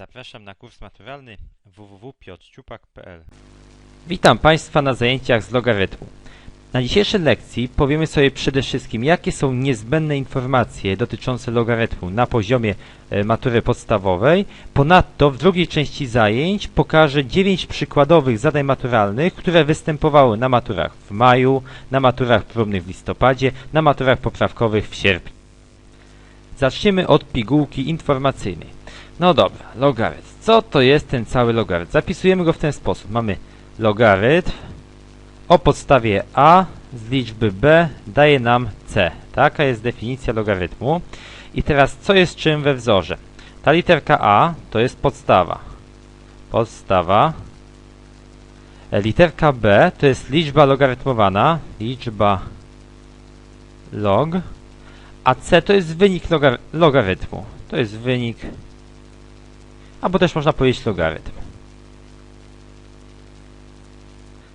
Zapraszam na kurs maturalny www.piotrciupak.pl Witam Państwa na zajęciach z logarytmu. Na dzisiejszej lekcji powiemy sobie przede wszystkim, jakie są niezbędne informacje dotyczące logarytmu na poziomie e, matury podstawowej. Ponadto w drugiej części zajęć pokażę 9 przykładowych zadań maturalnych, które występowały na maturach w maju, na maturach próbnych w listopadzie, na maturach poprawkowych w sierpniu. Zaczniemy od pigułki informacyjnej. No dobra, logarytm. Co to jest ten cały logarytm? Zapisujemy go w ten sposób. Mamy logarytm o podstawie a z liczby b daje nam c. Taka jest definicja logarytmu. I teraz co jest czym we wzorze? Ta literka a to jest podstawa. Podstawa. Literka b to jest liczba logarytmowana. Liczba log. A c to jest wynik logar logarytmu. To jest wynik albo też można powiedzieć logarytm.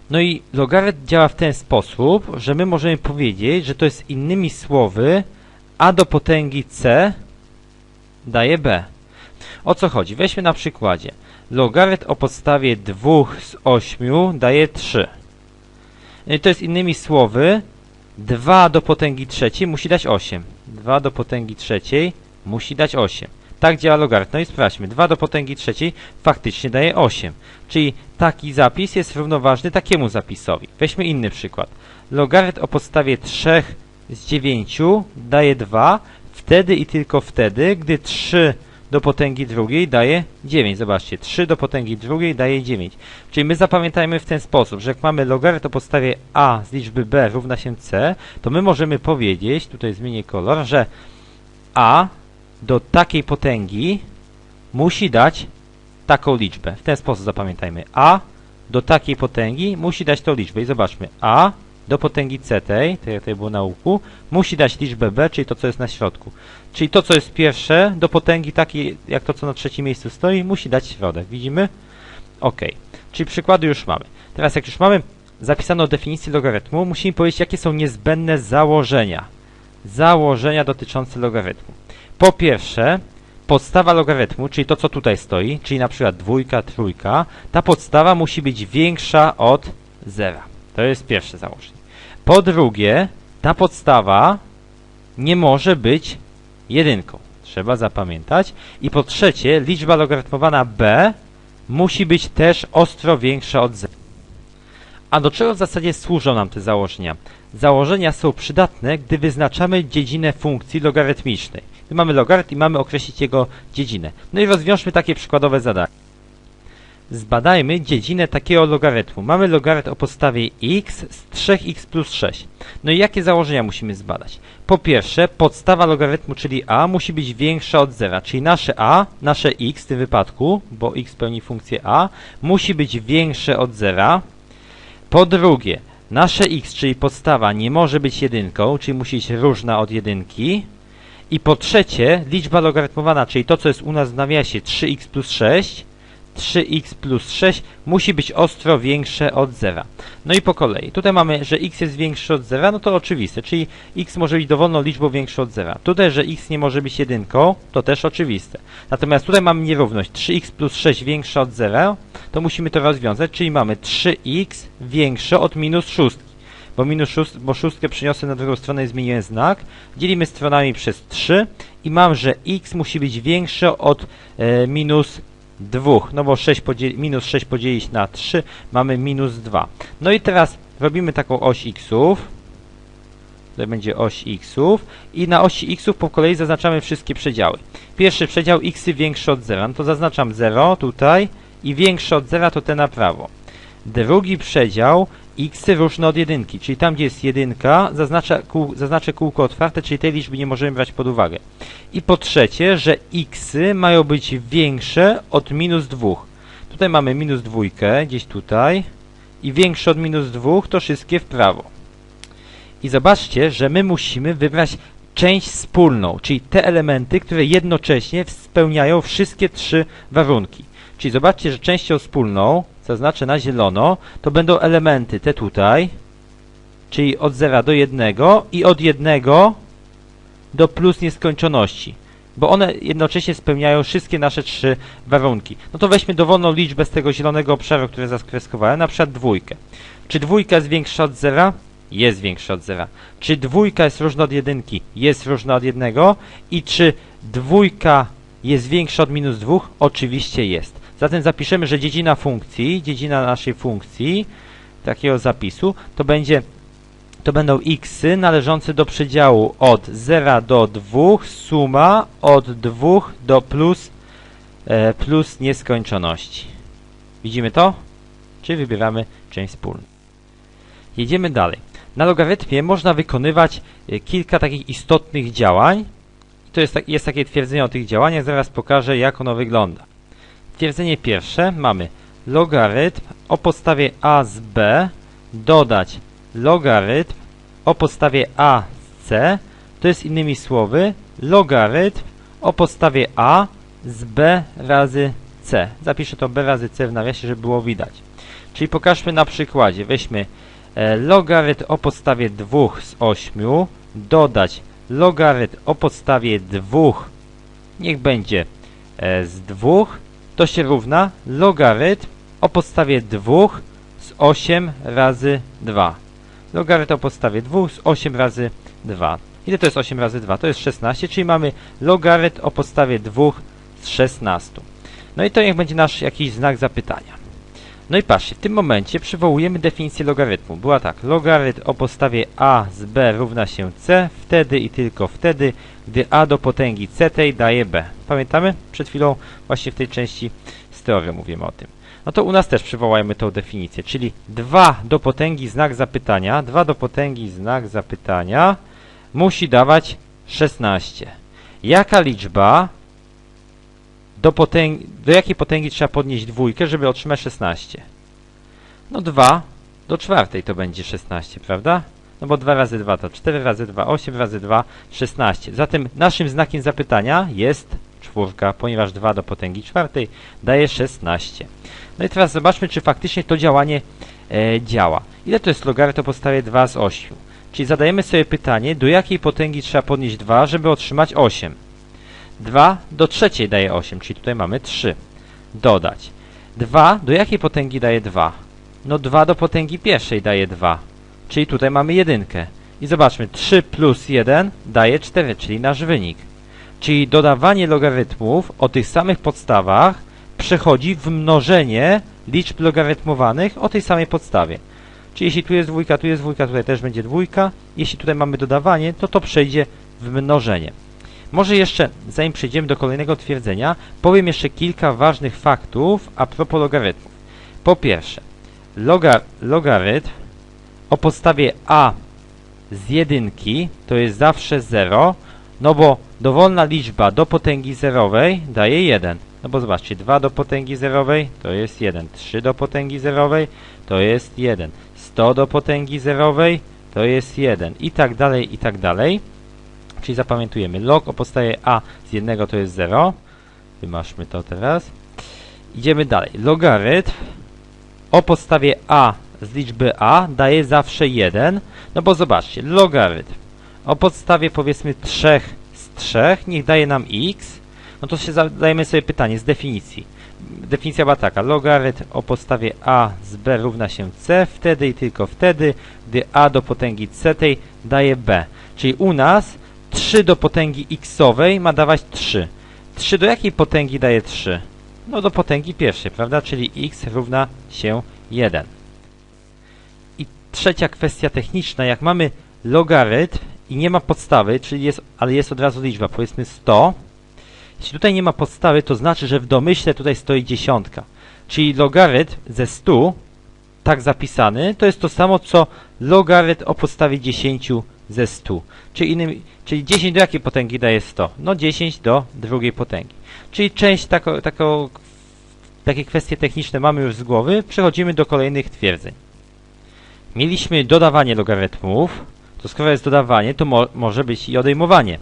No i logarytm działa w ten sposób, że my możemy powiedzieć, że to jest innymi słowy a do potęgi c daje b. O co chodzi? Weźmy na przykładzie. Logarytm o podstawie 2 z 8 daje 3. No i to jest innymi słowy 2 do potęgi trzeciej musi dać 8. 2 do potęgi trzeciej musi dać 8. Tak działa logarytm. No i sprawdźmy. 2 do potęgi trzeciej faktycznie daje 8. Czyli taki zapis jest równoważny takiemu zapisowi. Weźmy inny przykład. Logarytm o podstawie 3 z 9 daje 2 wtedy i tylko wtedy, gdy 3 do potęgi drugiej daje 9. Zobaczcie, 3 do potęgi drugiej daje 9. Czyli my zapamiętajmy w ten sposób, że jak mamy logarytm o podstawie a z liczby b równa się c, to my możemy powiedzieć, tutaj zmienię kolor, że a do takiej potęgi musi dać taką liczbę. W ten sposób zapamiętajmy. a do takiej potęgi musi dać tą liczbę. I zobaczmy. a do potęgi c tej, jak tutaj było na łuku, musi dać liczbę b, czyli to, co jest na środku. Czyli to, co jest pierwsze, do potęgi takiej, jak to, co na trzecim miejscu stoi, musi dać środek. Widzimy? Ok. Czyli przykłady już mamy. Teraz, jak już mamy zapisaną definicję logarytmu, musimy powiedzieć, jakie są niezbędne założenia. Założenia dotyczące logarytmu. Po pierwsze, podstawa logarytmu, czyli to, co tutaj stoi, czyli na przykład dwójka, trójka, ta podstawa musi być większa od zera. To jest pierwsze założenie. Po drugie, ta podstawa nie może być jedynką. Trzeba zapamiętać. I po trzecie, liczba logarytmowana b musi być też ostro większa od zera. A do czego w zasadzie służą nam te założenia? Założenia są przydatne, gdy wyznaczamy dziedzinę funkcji logarytmicznej. Tu mamy logarytm i mamy określić jego dziedzinę. No i rozwiążmy takie przykładowe zadanie. Zbadajmy dziedzinę takiego logarytmu. Mamy logarytm o podstawie x z 3x plus 6. No i jakie założenia musimy zbadać? Po pierwsze, podstawa logarytmu, czyli a, musi być większa od zera, czyli nasze a, nasze x w tym wypadku, bo x pełni funkcję a, musi być większe od zera. Po drugie, nasze x, czyli podstawa, nie może być jedynką, czyli musi być różna od jedynki. I po trzecie, liczba logarytmowana, czyli to, co jest u nas w nawiasie 3x plus 6, 3x plus 6 musi być ostro większe od zera. No i po kolei. Tutaj mamy, że x jest większy od zera, no to oczywiste, czyli x może być dowolną liczbą większą od zera. Tutaj, że x nie może być jedynką, to też oczywiste. Natomiast tutaj mamy nierówność 3x plus 6 większa od zera, to musimy to rozwiązać, czyli mamy 3x większe od minus 6 bo minus szóst, bo szóstkę przyniosę na drugą stronę i zmieniłem znak. Dzielimy stronami przez 3 i mam, że x musi być większe od e, minus 2, no bo 6 minus 6 podzielić na 3 mamy minus 2. No i teraz robimy taką oś xów. Tutaj będzie oś xów i na osi xów po kolei zaznaczamy wszystkie przedziały. Pierwszy przedział x większy od 0, no to zaznaczam 0 tutaj i większy od 0 to te na prawo. Drugi przedział x różne od jedynki, czyli tam gdzie jest jedynka zaznacza kół, zaznaczę kółko otwarte, czyli tej liczby nie możemy brać pod uwagę. I po trzecie, że x mają być większe od minus 2. Tutaj mamy minus dwójkę, gdzieś tutaj i większe od minus 2 to wszystkie w prawo. I zobaczcie, że my musimy wybrać część wspólną, czyli te elementy, które jednocześnie spełniają wszystkie trzy warunki. Czyli zobaczcie, że częścią wspólną zaznaczę na zielono, to będą elementy te tutaj, czyli od 0 do 1 i od 1 do plus nieskończoności. bo one jednocześnie spełniają wszystkie nasze trzy warunki. No to weźmy dowolną liczbę z tego zielonego obszaru, który zaskreskowałem, na przykład dwójkę. Czy dwójka jest większa od zera? Jest większa od zera. Czy dwójka jest różna od jedynki? Jest różna od jednego. I czy dwójka jest większa od minus dwóch? Oczywiście jest. Zatem zapiszemy, że dziedzina funkcji, dziedzina naszej funkcji, takiego zapisu, to będzie to będą xy należące do przedziału od 0 do 2, suma od 2 do plus, e, plus nieskończoności. Widzimy to? Czy wybieramy część wspólną? Jedziemy dalej. Na logarytmie można wykonywać e, kilka takich istotnych działań. To jest, tak- jest takie twierdzenie o tych działaniach, zaraz pokażę jak ono wygląda. Twierdzenie pierwsze mamy logarytm o podstawie a z b dodać logarytm o podstawie a z c to jest innymi słowy logarytm o podstawie a z b razy c. Zapiszę to b razy c w nawiasie, żeby było widać. Czyli pokażmy na przykładzie. Weźmy e, logarytm o podstawie 2 z 8 dodać logarytm o podstawie 2 niech będzie e, z 2 to się równa logarytm o podstawie 2 z 8 razy 2. Logarytm o podstawie 2 z 8 razy 2. Ile to jest 8 razy 2? To jest 16, czyli mamy logarytm o podstawie 2 z 16. No i to niech będzie nasz jakiś znak zapytania. No i patrzcie, w tym momencie przywołujemy definicję logarytmu. Była tak, logarytm o podstawie a z b równa się c, wtedy i tylko wtedy, gdy a do potęgi c tej daje b. Pamiętamy? Przed chwilą właśnie w tej części z teorii mówimy o tym. No to u nas też przywołajmy tą definicję, czyli 2 do potęgi znak zapytania, 2 do potęgi znak zapytania musi dawać 16. Jaka liczba do, potęgi, do jakiej potęgi trzeba podnieść dwójkę, żeby otrzymać 16? No 2 do czwartej to będzie 16, prawda? No bo 2 razy 2 to 4 razy 2, 8 razy 2, 16. Zatem naszym znakiem zapytania jest czwórka, ponieważ 2 do potęgi czwartej daje 16. No i teraz zobaczmy, czy faktycznie to działanie e, działa. Ile to jest logarytm o podstawie 2 z 8? Czyli zadajemy sobie pytanie, do jakiej potęgi trzeba podnieść 2, żeby otrzymać 8. 2 do trzeciej daje 8, czyli tutaj mamy 3. Dodać. 2 do jakiej potęgi daje 2? No 2 do potęgi pierwszej daje 2, czyli tutaj mamy jedynkę. I zobaczmy, 3 plus 1 daje 4, czyli nasz wynik. Czyli dodawanie logarytmów o tych samych podstawach przechodzi w mnożenie liczb logarytmowanych o tej samej podstawie. Czyli jeśli tu jest dwójka, tu jest dwójka, tutaj też będzie dwójka. Jeśli tutaj mamy dodawanie, to to przejdzie w mnożenie. Może jeszcze, zanim przejdziemy do kolejnego twierdzenia, powiem jeszcze kilka ważnych faktów a propos logarytmów. Po pierwsze, loga, logarytm o podstawie a z jedynki to jest zawsze 0, no bo dowolna liczba do potęgi zerowej daje 1. No bo zobaczcie, 2 do potęgi zerowej to jest 1, 3 do potęgi zerowej to jest 1, 100 do potęgi zerowej to jest 1 i tak dalej, i tak dalej. Czyli zapamiętujemy, log o podstawie a z jednego to jest 0. Wymaszmy to teraz. Idziemy dalej. Logarytm o podstawie a z liczby a daje zawsze 1. No bo zobaczcie, logarytm o podstawie powiedzmy 3 z 3 niech daje nam x. No to się zadajemy sobie pytanie z definicji. Definicja była taka, logarytm o podstawie a z b równa się c, wtedy i tylko wtedy, gdy a do potęgi c tej daje b. Czyli u nas 3 do potęgi xowej ma dawać 3. 3 do jakiej potęgi daje 3? No do potęgi pierwszej, prawda? Czyli x równa się 1. I trzecia kwestia techniczna, jak mamy logarytm i nie ma podstawy, czyli jest, ale jest od razu liczba, powiedzmy 100. Jeśli tutaj nie ma podstawy, to znaczy, że w domyśle tutaj stoi dziesiątka. Czyli logarytm ze 100, tak zapisany, to jest to samo, co logarytm o podstawie 10 ze 100. Czyli, innymi, czyli 10 do jakiej potęgi daje 100? No 10 do drugiej potęgi. Czyli część tako, tako, takie kwestie techniczne mamy już z głowy. Przechodzimy do kolejnych twierdzeń. Mieliśmy dodawanie logarytmów. To skoro jest dodawanie, to mo może być i odejmowanie.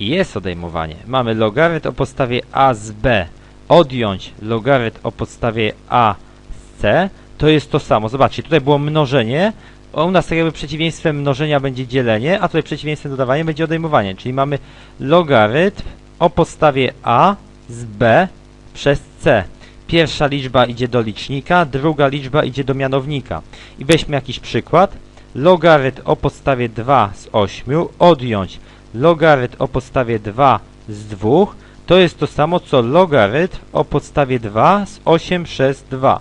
I jest odejmowanie. Mamy logarytm o podstawie a z b odjąć logarytm o podstawie a z c. To jest to samo. Zobaczcie, tutaj było mnożenie, u nas tak jakby przeciwieństwem mnożenia będzie dzielenie, a tutaj przeciwieństwem dodawania będzie odejmowanie. Czyli mamy logarytm o podstawie a z b przez c. Pierwsza liczba idzie do licznika, druga liczba idzie do mianownika. I weźmy jakiś przykład. Logarytm o podstawie 2 z 8 odjąć logarytm o podstawie 2 z 2 to jest to samo co logarytm o podstawie 2 z 8 przez 2.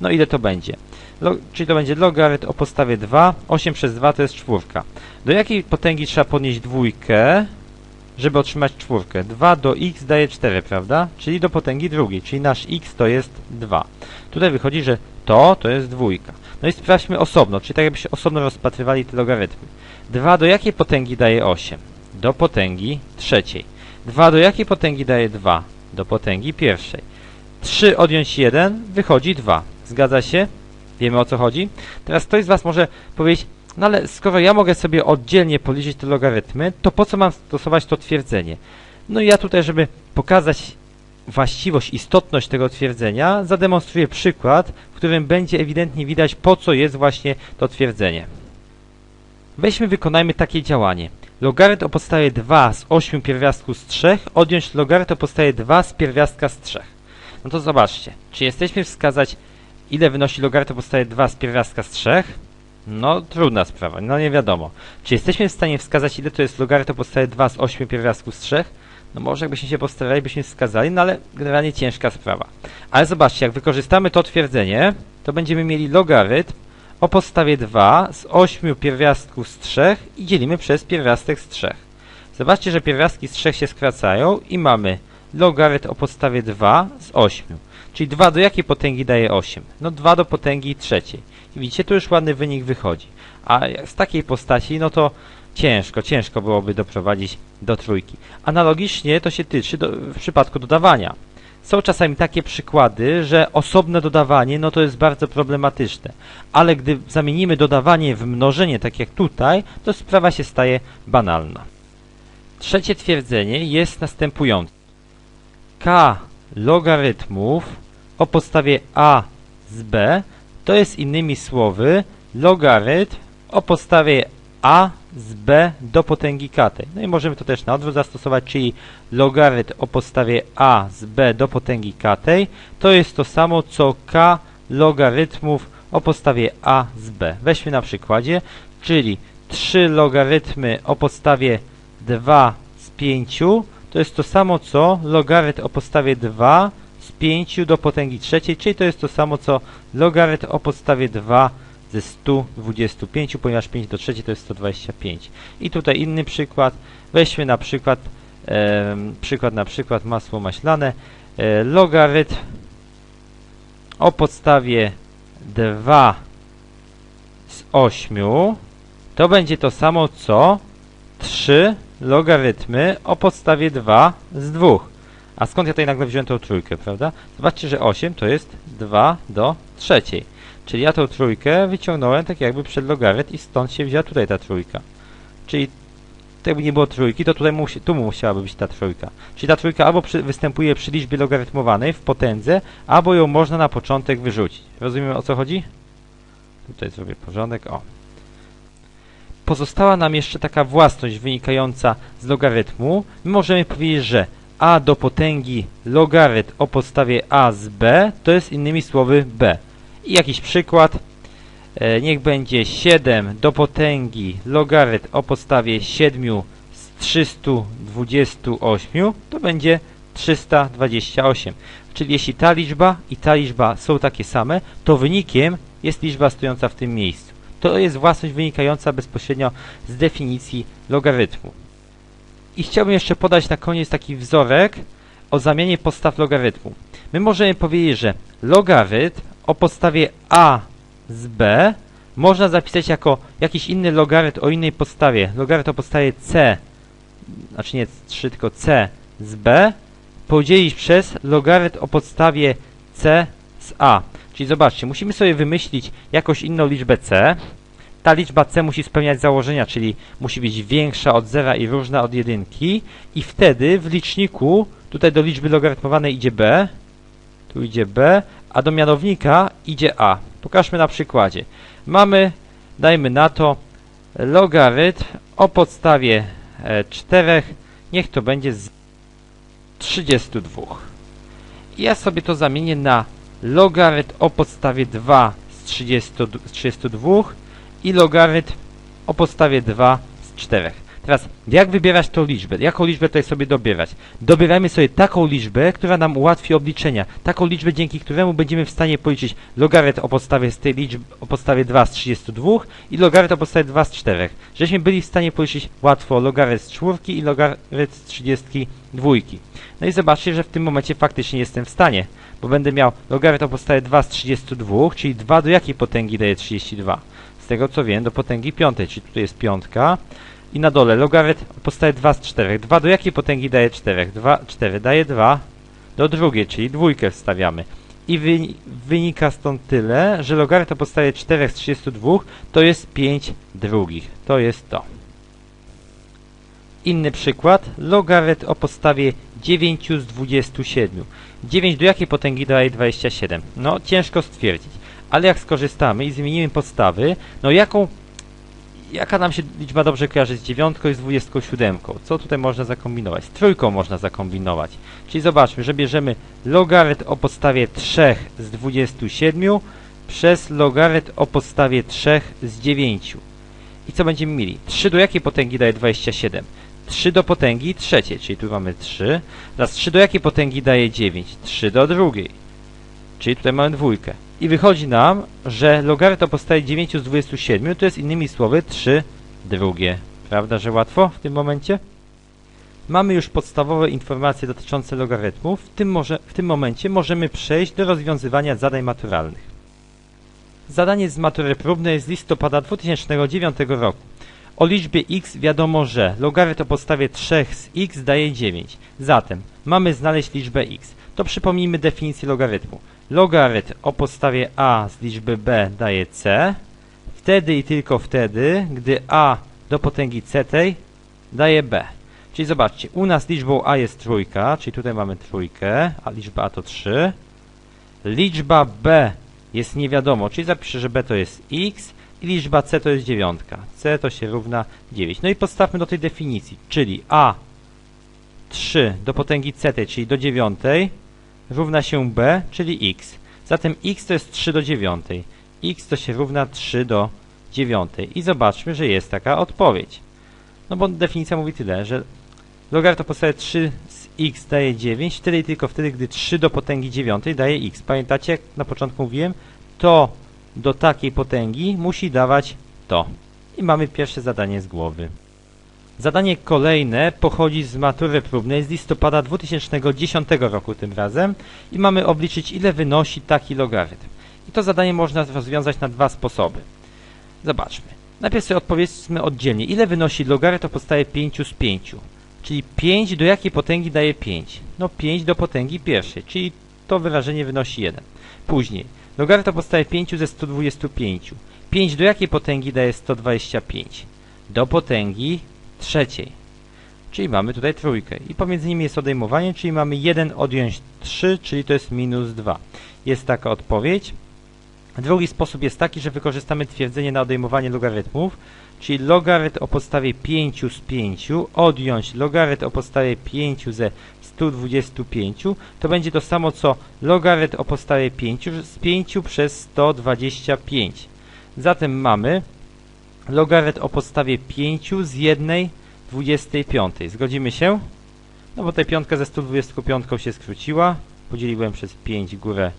No ile to będzie? Lo, czyli to będzie logarytm o podstawie 2, 8 przez 2 to jest czwórka. Do jakiej potęgi trzeba podnieść dwójkę, żeby otrzymać czwórkę? 2 do x daje 4, prawda? Czyli do potęgi drugiej, czyli nasz x to jest 2. Tutaj wychodzi, że to to jest dwójka. No i sprawdźmy osobno, czyli tak jakbyśmy osobno rozpatrywali te logarytmy. 2 do jakiej potęgi daje 8? Do potęgi trzeciej. 2 do jakiej potęgi daje 2? Do potęgi pierwszej. 3 odjąć 1 wychodzi 2. Zgadza się? Wiemy o co chodzi? Teraz ktoś z Was może powiedzieć, no ale skoro ja mogę sobie oddzielnie policzyć te logarytmy, to po co mam stosować to twierdzenie? No i ja tutaj, żeby pokazać właściwość, istotność tego twierdzenia, zademonstruję przykład, w którym będzie ewidentnie widać, po co jest właśnie to twierdzenie. Weźmy, wykonajmy takie działanie. Logarytm o podstawie 2 z 8 pierwiastków z 3 odjąć logarytm o podstawie 2 z pierwiastka z 3. No to zobaczcie, czy jesteśmy wskazać, ile wynosi logarytm o podstawie 2 z pierwiastka z 3? No, trudna sprawa, no nie wiadomo. Czy jesteśmy w stanie wskazać, ile to jest logarytm o podstawie 2 z 8 pierwiastków z 3? No może jakbyśmy się postarali, byśmy wskazali, no ale generalnie ciężka sprawa. Ale zobaczcie, jak wykorzystamy to twierdzenie, to będziemy mieli logarytm o podstawie 2 z 8 pierwiastków z 3 i dzielimy przez pierwiastek z 3. Zobaczcie, że pierwiastki z 3 się skracają i mamy logarytm o podstawie 2 z 8. Czyli 2 do jakiej potęgi daje 8? No 2 do potęgi trzeciej. I widzicie, tu już ładny wynik wychodzi. A z takiej postaci, no to ciężko, ciężko byłoby doprowadzić do trójki. Analogicznie to się tyczy do, w przypadku dodawania. Są czasami takie przykłady, że osobne dodawanie, no to jest bardzo problematyczne. Ale gdy zamienimy dodawanie w mnożenie, tak jak tutaj, to sprawa się staje banalna. Trzecie twierdzenie jest następujące. k logarytmów o podstawie a z b to jest innymi słowy logarytm o podstawie a z b do potęgi k. No i możemy to też na odwrót zastosować, czyli logarytm o podstawie a z b do potęgi k to jest to samo co k logarytmów o podstawie a z b. Weźmy na przykładzie, czyli 3 logarytmy o podstawie 2 z 5 to jest to samo co logarytm o podstawie 2 z 5 do potęgi trzeciej, czyli to jest to samo co logarytm o podstawie 2 ze 125, ponieważ 5 do trzeciej to jest 125. I tutaj inny przykład. Weźmy na przykład e, przykład na przykład masło maślane. E, logarytm o podstawie 2 z 8 to będzie to samo co 3 logarytmy o podstawie 2 z 2. A skąd ja tutaj nagle wziąłem tą trójkę, prawda? Zobaczcie, że 8 to jest 2 do trzeciej. Czyli ja tą trójkę wyciągnąłem tak jakby przed logarytm i stąd się wzięła tutaj ta trójka. Czyli jakby nie było trójki, to tutaj musi, tu musiałaby być ta trójka. Czyli ta trójka albo przy, występuje przy liczbie logarytmowanej w potędze, albo ją można na początek wyrzucić. Rozumiemy o co chodzi? Tutaj zrobię porządek. O. Pozostała nam jeszcze taka własność wynikająca z logarytmu. My możemy powiedzieć, że a do potęgi logarytm o podstawie a z b to jest innymi słowy b. I jakiś przykład. E, niech będzie 7 do potęgi logarytm o podstawie 7 z 328 to będzie 328. Czyli jeśli ta liczba i ta liczba są takie same, to wynikiem jest liczba stojąca w tym miejscu. To jest własność wynikająca bezpośrednio z definicji logarytmu. I chciałbym jeszcze podać na koniec taki wzorek o zamianie podstaw logarytmu. My możemy powiedzieć, że logarytm o podstawie a z b można zapisać jako jakiś inny logarytm o innej podstawie. Logarytm o podstawie c, znaczy nie 3, tylko c z b podzielić przez logarytm o podstawie c z a. Czyli zobaczcie, musimy sobie wymyślić jakąś inną liczbę c. Ta liczba c musi spełniać założenia, czyli musi być większa od zera i różna od jedynki. I wtedy w liczniku, tutaj do liczby logarytmowanej idzie b, tu idzie b, a do mianownika idzie a. Pokażmy na przykładzie. Mamy, dajmy na to, logarytm o podstawie e, 4, niech to będzie z 32. I ja sobie to zamienię na logarytm o podstawie 2 z 30, z 32 i logarytm o podstawie 2 z 4. Teraz, jak wybierać tą liczbę? Jaką liczbę tutaj sobie dobierać? Dobierajmy sobie taką liczbę, która nam ułatwi obliczenia. Taką liczbę, dzięki któremu będziemy w stanie policzyć logarytm o podstawie z tej liczby, o podstawie 2 z 32 i logarytm o podstawie 2 z 4. Żeśmy byli w stanie policzyć łatwo logarytm z czwórki i logarytm z 32. No i zobaczcie, że w tym momencie faktycznie jestem w stanie, bo będę miał logarytm o podstawie 2 z 32, czyli 2 do jakiej potęgi daje 32? Tego co wiem, do potęgi piątej, czyli tutaj jest piątka. I na dole logarytm o podstawie 2 z 4. 2 do jakiej potęgi daje 4? 2, 4 daje 2 do drugiej, czyli dwójkę wstawiamy. I wyni wynika stąd tyle, że logarytm podstawie 4 z 32 to jest 5 drugich. To jest to. Inny przykład. Logarytm o podstawie 9 z 27. 9 do jakiej potęgi daje 27? No, ciężko stwierdzić. Ale jak skorzystamy i zmienimy podstawy, no jaką jaka nam się liczba dobrze kojarzy z dziewiątką i z 27? Co tutaj można zakombinować? Z trójką można zakombinować. Czyli zobaczmy, że bierzemy logarytm o podstawie 3 z 27 przez logarytm o podstawie 3 z 9. I co będziemy mieli? 3 do jakiej potęgi daje 27? 3 do potęgi trzeciej, czyli tu mamy 3. Teraz 3 do jakiej potęgi daje 9? 3 do drugiej. Czyli tutaj mamy dwójkę. I wychodzi nam, że logarytm o podstawie 9 z 27 to jest innymi słowy 3 drugie. Prawda, że łatwo w tym momencie? Mamy już podstawowe informacje dotyczące logarytmów. W tym, może, w tym momencie możemy przejść do rozwiązywania zadań maturalnych. Zadanie z matury próbnej z listopada 2009 roku. O liczbie x wiadomo, że logarytm o podstawie 3 z x daje 9. Zatem mamy znaleźć liczbę x. To przypomnijmy definicję logarytmu. Logarytm o podstawie a z liczby b daje c. Wtedy i tylko wtedy, gdy a do potęgi c tej daje b. Czyli zobaczcie, u nas liczbą a jest trójka, czyli tutaj mamy trójkę, a liczba a to 3. Liczba b jest nie wiadomo, czyli zapiszę, że b to jest x i liczba c to jest dziewiątka. c to się równa 9. No i podstawmy do tej definicji, czyli a 3 do potęgi c tej, czyli do dziewiątej, równa się b, czyli x. Zatem x to jest 3 do 9. x to się równa 3 do 9. I zobaczmy, że jest taka odpowiedź. No bo definicja mówi tyle, że logarytm o podstawie 3 z x daje 9, wtedy i tylko wtedy, gdy 3 do potęgi 9 daje x. Pamiętacie, jak na początku mówiłem? To do takiej potęgi musi dawać to. I mamy pierwsze zadanie z głowy. Zadanie kolejne pochodzi z matury próbnej z listopada 2010 roku tym razem i mamy obliczyć ile wynosi taki logarytm. I to zadanie można rozwiązać na dwa sposoby. Zobaczmy. Najpierw sobie odpowiedzmy oddzielnie, ile wynosi logarytm podstawie 5 z 5. Czyli 5 do jakiej potęgi daje 5? No 5 do potęgi pierwszej, czyli to wyrażenie wynosi 1. Później, logarytm o podstawie 5 ze 125. 5 do jakiej potęgi daje 125? Do potęgi trzeciej. Czyli mamy tutaj trójkę. I pomiędzy nimi jest odejmowanie, czyli mamy 1 odjąć 3, czyli to jest minus 2. Jest taka odpowiedź. Drugi sposób jest taki, że wykorzystamy twierdzenie na odejmowanie logarytmów, czyli logarytm o podstawie 5 z 5 odjąć logarytm o podstawie 5 ze 125, to będzie to samo co logarytm o podstawie 5 z 5 przez 125. Zatem mamy logarytm o podstawie 5 z 1 25. Zgodzimy się? No bo ta piątka ze 125 się skróciła. Podzieliłem przez 5 górę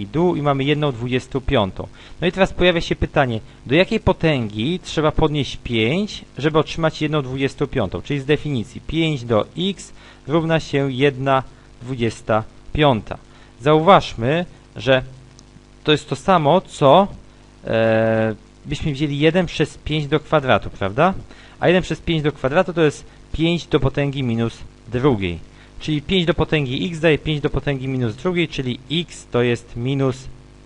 i dół i mamy 1 25. No i teraz pojawia się pytanie, do jakiej potęgi trzeba podnieść 5, żeby otrzymać 1 25, czyli z definicji 5 do x równa się 1 25. Zauważmy, że to jest to samo, co e, byśmy wzięli 1 przez 5 do kwadratu, prawda? A 1 przez 5 do kwadratu to jest 5 do potęgi minus drugiej. Czyli 5 do potęgi x daje 5 do potęgi minus drugiej, czyli x to jest minus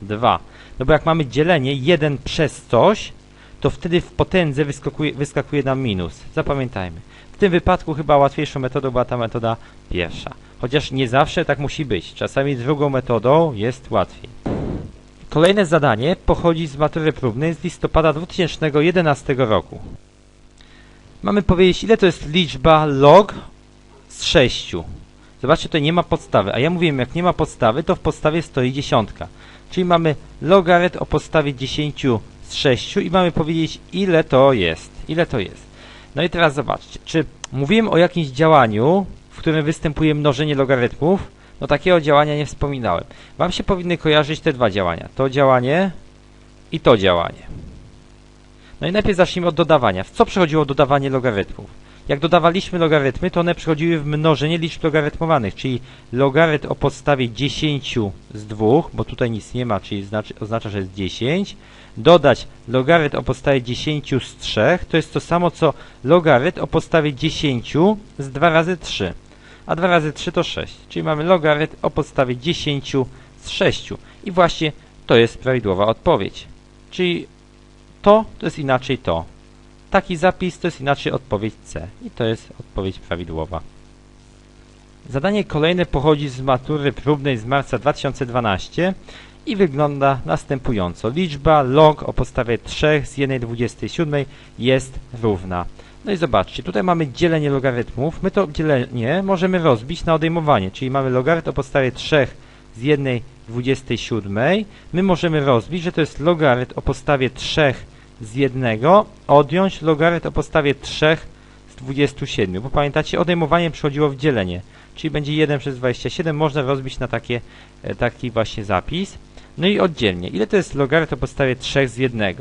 2. No bo jak mamy dzielenie 1 przez coś, to wtedy w potędze wyskakuje, wyskakuje nam minus. Zapamiętajmy. W tym wypadku chyba łatwiejszą metodą była ta metoda pierwsza. Chociaż nie zawsze tak musi być. Czasami drugą metodą jest łatwiej. Kolejne zadanie pochodzi z matury próbnej z listopada 2011 roku. Mamy powiedzieć, ile to jest liczba log z 6. Zobaczcie, tutaj nie ma podstawy, a ja mówiłem, jak nie ma podstawy, to w podstawie stoi dziesiątka. Czyli mamy logarytm o podstawie 10 z 6 i mamy powiedzieć, ile to jest. Ile to jest. No i teraz zobaczcie, czy mówiłem o jakimś działaniu, w którym występuje mnożenie logarytmów? No takiego działania nie wspominałem. Wam się powinny kojarzyć te dwa działania. To działanie i to działanie. No i najpierw zacznijmy od dodawania. W co przechodziło dodawanie logarytmów? Jak dodawaliśmy logarytmy, to one przechodziły w mnożenie liczb logarytmowanych, czyli logarytm o podstawie 10 z 2, bo tutaj nic nie ma, czyli znaczy, oznacza, że jest 10, dodać logarytm o podstawie 10 z 3, to jest to samo co logarytm o podstawie 10 z 2 razy 3, a 2 razy 3 to 6, czyli mamy logarytm o podstawie 10 z 6 i właśnie to jest prawidłowa odpowiedź. Czyli to, to jest inaczej to. Taki zapis to jest inaczej odpowiedź C i to jest odpowiedź prawidłowa. Zadanie kolejne pochodzi z matury próbnej z marca 2012 i wygląda następująco. Liczba log o podstawie 3 z 1,27 jest równa. No i zobaczcie, tutaj mamy dzielenie logarytmów. My to dzielenie możemy rozbić na odejmowanie, czyli mamy logarytm o podstawie 3 z 1,27. My możemy rozbić, że to jest logarytm o podstawie 3 z 1, odjąć logarytm o podstawie 3 z 27. Bo pamiętacie, odejmowanie przechodziło w dzielenie, czyli będzie 1 przez 27. Można rozbić na takie, e, taki właśnie zapis. No i oddzielnie. Ile to jest logarytm o podstawie 3 z 1?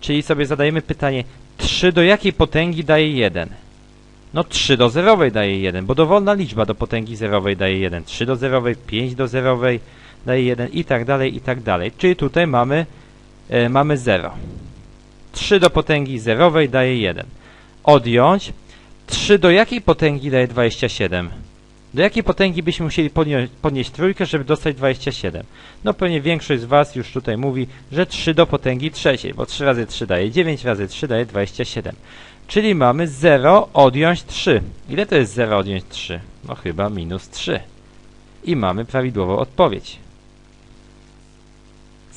Czyli sobie zadajemy pytanie, 3 do jakiej potęgi daje 1? No 3 do zerowej daje 1, bo dowolna liczba do potęgi zerowej daje 1. 3 do zerowej, 5 do zerowej daje 1 i tak dalej, i tak dalej. Czyli tutaj mamy, e, mamy 0. 3 do potęgi zerowej daje 1. Odjąć 3 do jakiej potęgi daje 27? Do jakiej potęgi byśmy musieli podnieść, podnieść trójkę, żeby dostać 27? No pewnie większość z Was już tutaj mówi, że 3 do potęgi trzeciej, bo 3 razy 3 daje 9, razy 3 daje 27. Czyli mamy 0 odjąć 3. Ile to jest 0 odjąć 3? No chyba minus 3. I mamy prawidłową odpowiedź.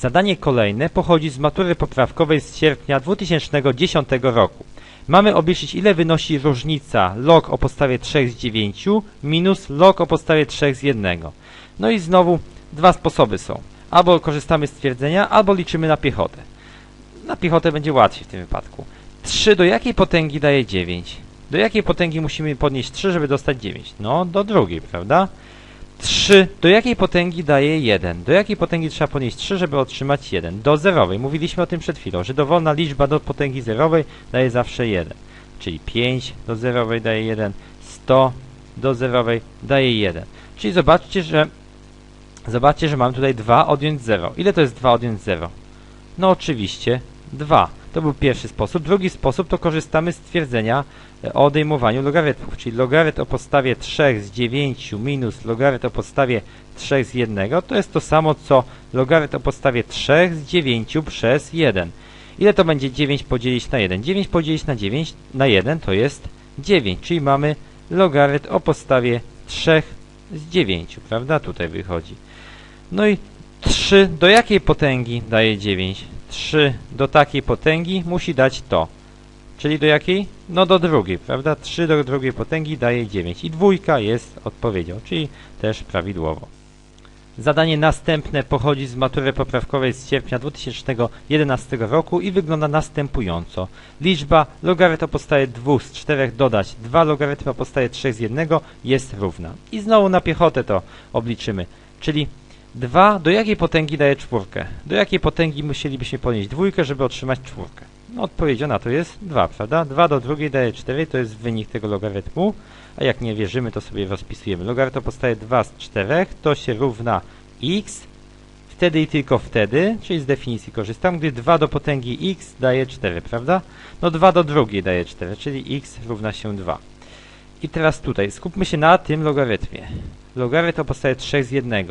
Zadanie kolejne pochodzi z matury poprawkowej z sierpnia 2010 roku. Mamy obliczyć ile wynosi różnica log o podstawie 3 z 9 minus log o podstawie 3 z 1. No i znowu dwa sposoby są. Albo korzystamy z stwierdzenia, albo liczymy na piechotę. Na piechotę będzie łatwiej w tym wypadku. 3 do jakiej potęgi daje 9? Do jakiej potęgi musimy podnieść 3, żeby dostać 9? No, do drugiej, prawda? 3 do jakiej potęgi daje 1? Do jakiej potęgi trzeba podnieść 3, żeby otrzymać 1? Do zerowej. Mówiliśmy o tym przed chwilą, że dowolna liczba do potęgi zerowej daje zawsze 1. Czyli 5 do zerowej daje 1, 100 do zerowej daje 1. Czyli zobaczcie, że zobaczcie, że mam tutaj 2 odjąć 0. Ile to jest 2 odjąć 0? No oczywiście 2. To był pierwszy sposób. Drugi sposób to korzystamy z twierdzenia e, o odejmowaniu logarytmów, czyli logarytm o podstawie 3 z 9 minus logarytm o podstawie 3 z 1 to jest to samo co logarytm o podstawie 3 z 9 przez 1. Ile to będzie 9 podzielić na 1? 9 podzielić na 9 na 1 to jest 9, czyli mamy logarytm o podstawie 3 z 9, prawda? Tutaj wychodzi. No i 3 do jakiej potęgi daje 9? 3 do takiej potęgi musi dać to. Czyli do jakiej? No do drugiej, prawda? 3 do drugiej potęgi daje 9 i dwójka jest odpowiedzią, czyli też prawidłowo. Zadanie następne pochodzi z matury poprawkowej z sierpnia 2011 roku i wygląda następująco. Liczba logarytm o podstawie 2 z 4 dodać 2 logarytmy o podstawie 3 z 1 jest równa. I znowu na piechotę to obliczymy. Czyli 2 do jakiej potęgi daje czwórkę? Do jakiej potęgi musielibyśmy podnieść dwójkę, żeby otrzymać czwórkę? No, odpowiedzią na to jest 2, prawda? 2 do drugiej daje 4, to jest wynik tego logarytmu. A jak nie wierzymy, to sobie rozpisujemy. Logarytm o podstawie 2 z 4 to się równa x. Wtedy i tylko wtedy, czyli z definicji korzystam, gdy 2 do potęgi x daje 4, prawda? No 2 do drugiej daje 4, czyli x równa się 2. I teraz tutaj, skupmy się na tym logarytmie. Logarytm o podstawie 3 z 1.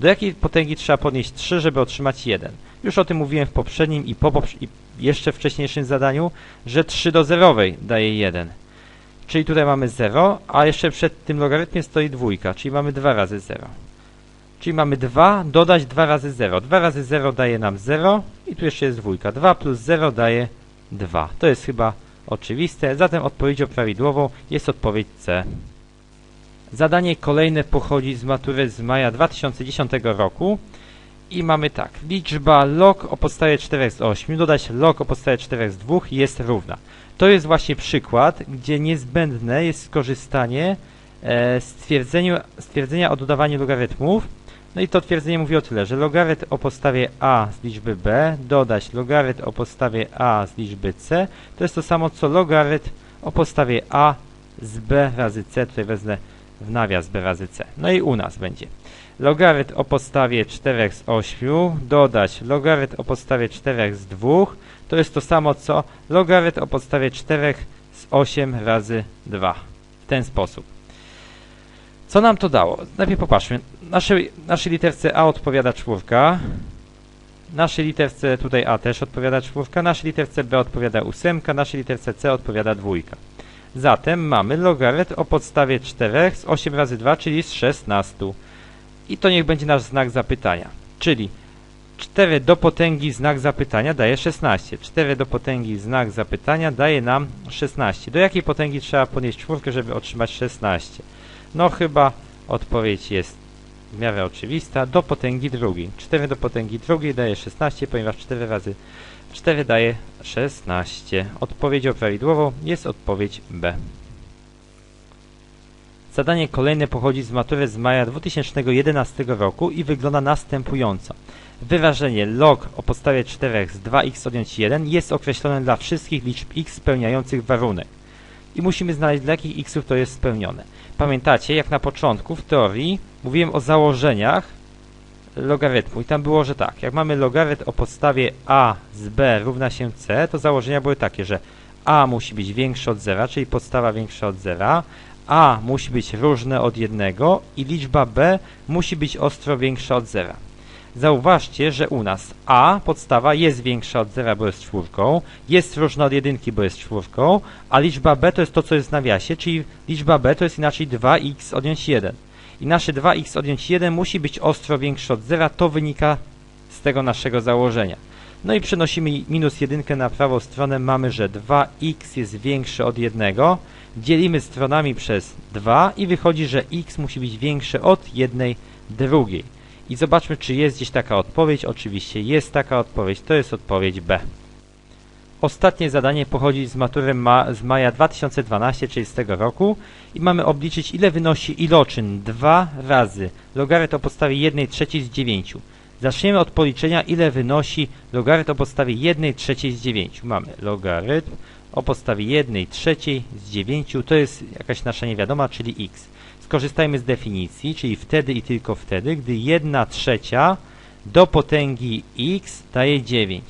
Do jakiej potęgi trzeba podnieść 3, żeby otrzymać 1? Już o tym mówiłem w poprzednim i, po poprz i jeszcze wcześniejszym zadaniu, że 3 do zerowej daje 1. Czyli tutaj mamy 0, a jeszcze przed tym logarytmiem stoi dwójka, czyli mamy 2 razy 0. Czyli mamy 2 dodać 2 razy 0. 2 razy 0 daje nam 0 i tu jeszcze jest dwójka. 2 plus 0 daje 2. To jest chyba oczywiste, zatem odpowiedzią prawidłową jest odpowiedź C. Zadanie kolejne pochodzi z matury z maja 2010 roku i mamy tak. Liczba log o podstawie 4 z 8 dodać log o podstawie 4 z 2 jest równa. To jest właśnie przykład, gdzie niezbędne jest skorzystanie e, stwierdzenia o dodawaniu logarytmów. No i to twierdzenie mówi o tyle, że logarytm o podstawie a z liczby b dodać logarytm o podstawie a z liczby c to jest to samo co logarytm o podstawie a z b razy c. Tutaj wezmę w nawias b razy c. No i u nas będzie logarytm o podstawie 4 z 8 dodać logarytm o podstawie 4 z 2 to jest to samo co logarytm o podstawie 4 z 8 razy 2. W ten sposób. Co nam to dało? Najpierw popatrzmy. Naszej, naszej literce A odpowiada czwórka. Naszej literce tutaj A też odpowiada czwórka. Naszej literce B odpowiada ósemka. Naszej literce C odpowiada dwójka. Zatem mamy logarytm o podstawie 4 z 8 razy 2, czyli z 16. I to niech będzie nasz znak zapytania. Czyli 4 do potęgi znak zapytania daje 16. 4 do potęgi znak zapytania daje nam 16. Do jakiej potęgi trzeba podnieść czwórkę, żeby otrzymać 16? No chyba odpowiedź jest w miarę oczywista. Do potęgi drugiej. 4 do potęgi drugiej daje 16, ponieważ 4 razy 4 daje 16. Odpowiedzią prawidłową jest odpowiedź B. Zadanie kolejne pochodzi z matury z maja 2011 roku i wygląda następująco. Wyrażenie log o podstawie 4 z 2x odjąć 1 jest określone dla wszystkich liczb x spełniających warunek. I musimy znaleźć dla jakich xów to jest spełnione. Pamiętacie, jak na początku w teorii mówiłem o założeniach logarytmu i tam było, że tak, jak mamy logarytm o podstawie a z b równa się c, to założenia były takie, że a musi być większe od zera, czyli podstawa większa od zera, a musi być różne od jednego i liczba b musi być ostro większa od zera. Zauważcie, że u nas a, podstawa, jest większa od zera, bo jest czwórką, jest różna od jedynki, bo jest czwórką, a liczba b to jest to, co jest w nawiasie, czyli liczba b to jest inaczej 2x odjąć 1. I nasze 2x odjąć 1 musi być ostro większe od zera, to wynika z tego naszego założenia. No i przenosimy minus jedynkę na prawą stronę, mamy, że 2x jest większe od 1, dzielimy stronami przez 2 i wychodzi, że x musi być większe od 1 drugiej. I zobaczmy, czy jest gdzieś taka odpowiedź. Oczywiście jest taka odpowiedź, to jest odpowiedź B. Ostatnie zadanie pochodzi z matury ma z maja 2012, czyli z tego roku i mamy obliczyć ile wynosi iloczyn 2 razy logarytm o podstawie 1 trzeciej z 9. Zaczniemy od policzenia ile wynosi logarytm o podstawie 1 trzeciej z 9. Mamy logarytm o podstawie 1 trzeciej z 9, to jest jakaś nasza niewiadoma, czyli x. Skorzystajmy z definicji, czyli wtedy i tylko wtedy, gdy 1 trzecia do potęgi x daje 9.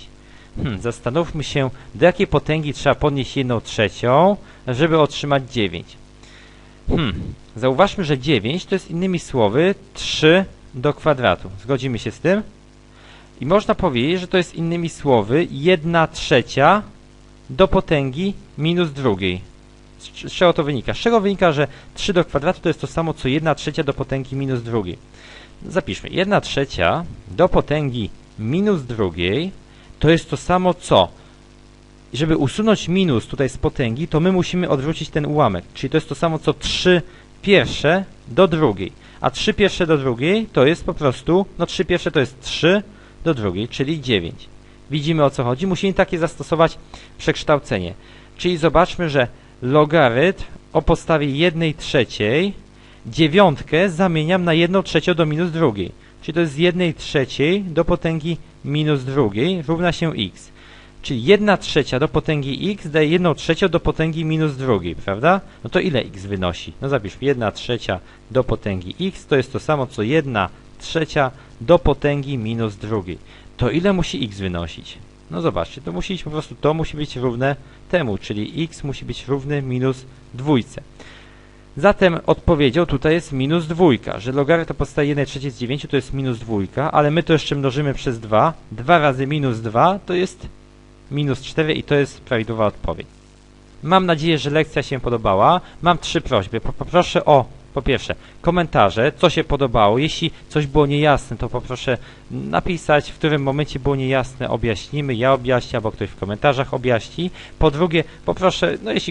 Hmm, zastanówmy się, do jakiej potęgi trzeba podnieść 1 trzecią, żeby otrzymać 9. Hmm, zauważmy, że 9 to jest innymi słowy 3 do kwadratu. Zgodzimy się z tym? I można powiedzieć, że to jest innymi słowy 1 trzecia do potęgi minus drugiej. Z, czego to wynika? Z czego wynika, że 3 do kwadratu to jest to samo, co 1 trzecia do potęgi minus drugiej? Zapiszmy. 1 trzecia do potęgi minus drugiej to jest to samo, co żeby usunąć minus tutaj z potęgi, to my musimy odwrócić ten ułamek. Czyli to jest to samo, co 3 pierwsze do drugiej. A 3 pierwsze do drugiej to jest po prostu, no 3 pierwsze to jest 3 do drugiej, czyli 9. Widzimy o co chodzi. Musimy takie zastosować przekształcenie. Czyli zobaczmy, że logarytm o podstawie 1 trzeciej dziewiątkę zamieniam na 1 trzecią do minus drugiej. Czyli to jest z 1 trzeciej do potęgi minus drugiej równa się x. Czyli 1 trzecia do potęgi x daje 1 trzecią do potęgi minus drugiej, prawda? No to ile x wynosi? No zapiszmy, 1 trzecia do potęgi x to jest to samo co 1 trzecia do potęgi minus drugiej. To ile musi x wynosić? No zobaczcie, to musi być po prostu, to musi być równe temu, czyli x musi być równy minus dwójce. Zatem odpowiedzią tutaj jest minus dwójka, że logarytm podstawie 1 trzeciej z 9 to jest minus dwójka, ale my to jeszcze mnożymy przez 2. 2 razy minus 2 to jest minus 4 i to jest prawidłowa odpowiedź. Mam nadzieję, że lekcja się podobała. Mam trzy prośby. Poproszę o po pierwsze, komentarze, co się podobało. Jeśli coś było niejasne, to poproszę napisać, w którym momencie było niejasne, objaśnimy, ja objaśnię, albo ktoś w komentarzach objaśni. Po drugie, poproszę, no jeśli